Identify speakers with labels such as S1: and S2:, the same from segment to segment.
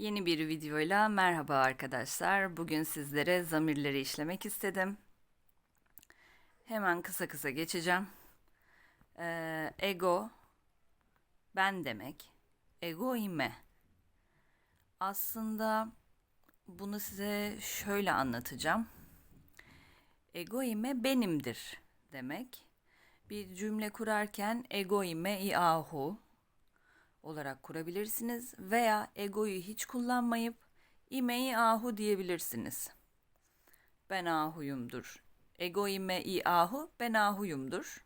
S1: Yeni bir videoyla merhaba arkadaşlar. Bugün sizlere zamirleri işlemek istedim. Hemen kısa kısa geçeceğim. Ee, ego, ben demek. Egoime. Aslında bunu size şöyle anlatacağım. Egoime benimdir demek. Bir cümle kurarken egoime iahu olarak kurabilirsiniz veya egoyu hiç kullanmayıp imeyi ahu diyebilirsiniz. Ben ahuyumdur. Ego ime i ahu ben ahuyumdur.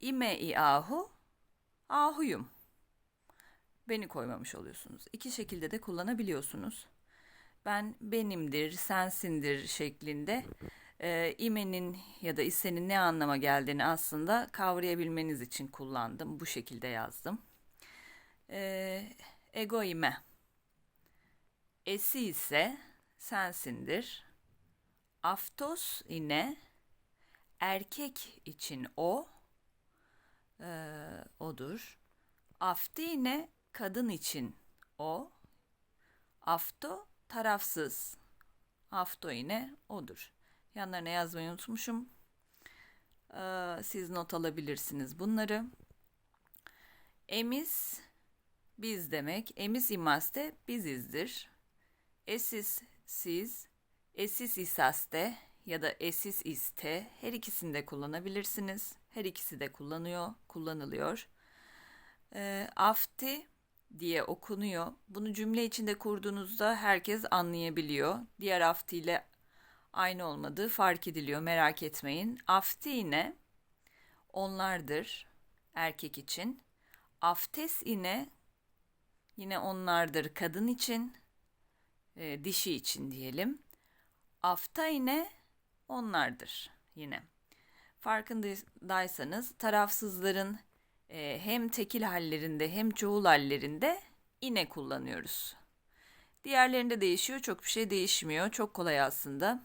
S1: İme i ahu ahuyum. Beni koymamış oluyorsunuz. İki şekilde de kullanabiliyorsunuz. Ben benimdir, sensindir şeklinde e, imenin ya da isenin ne anlama geldiğini aslında kavrayabilmeniz için kullandım. Bu şekilde yazdım e, egoime. Esi ise sensindir. Aftos yine erkek için o e, odur. Afti yine kadın için o. Afto tarafsız. Afto yine odur. Yanlarına yazmayı unutmuşum. Ee, siz not alabilirsiniz bunları. Emis biz demek. Emis imaste bizizdir. Esis siz, esis isaste ya da esis iste her ikisini de kullanabilirsiniz. Her ikisi de kullanıyor, kullanılıyor. E, afti diye okunuyor. Bunu cümle içinde kurduğunuzda herkes anlayabiliyor. Diğer afti ile aynı olmadığı fark ediliyor. Merak etmeyin. Afti yine onlardır erkek için. Aftes yine Yine onlardır kadın için, e, dişi için diyelim. Afta yine onlardır yine. Farkındaysanız tarafsızların e, hem tekil hallerinde hem çoğul hallerinde ine kullanıyoruz. Diğerlerinde değişiyor. Çok bir şey değişmiyor. Çok kolay aslında.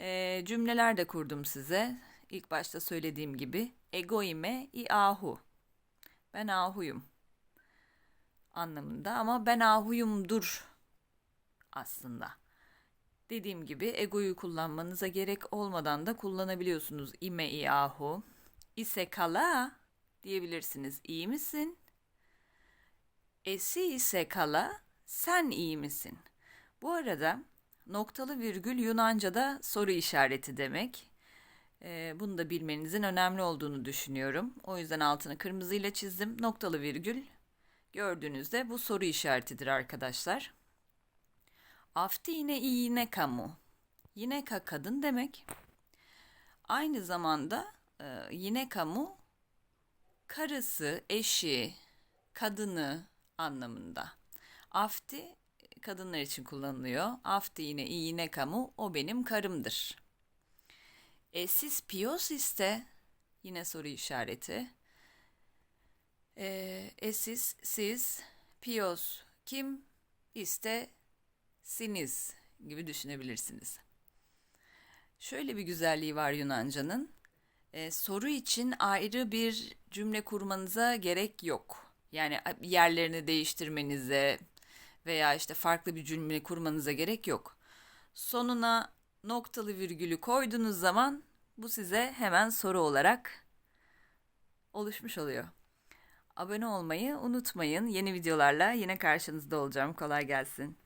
S1: E, cümleler de kurdum size. İlk başta söylediğim gibi. Egoime i ahu. Ben ahuyum anlamında ama ben ahuyumdur aslında. Dediğim gibi egoyu kullanmanıza gerek olmadan da kullanabiliyorsunuz. İme i ahu. İse kala diyebilirsiniz. İyi misin? Esi ise kala sen iyi misin? Bu arada noktalı virgül Yunanca'da soru işareti demek. Ee, bunu da bilmenizin önemli olduğunu düşünüyorum. O yüzden altını kırmızıyla çizdim. Noktalı virgül Gördüğünüzde bu soru işaretidir arkadaşlar. Afti yine yine kamu. Yine ka kadın demek. Aynı zamanda e, yine kamu karısı, eşi, kadını anlamında. Afti kadınlar için kullanılıyor. Afti yine yine kamu o benim karımdır. Esis pios iste yine soru işareti. E, esis, siz, pios, kim, iste, siniz gibi düşünebilirsiniz. Şöyle bir güzelliği var Yunanca'nın. E, soru için ayrı bir cümle kurmanıza gerek yok. Yani yerlerini değiştirmenize veya işte farklı bir cümle kurmanıza gerek yok. Sonuna noktalı virgülü koyduğunuz zaman bu size hemen soru olarak oluşmuş oluyor. Abone olmayı unutmayın. Yeni videolarla yine karşınızda olacağım. Kolay gelsin.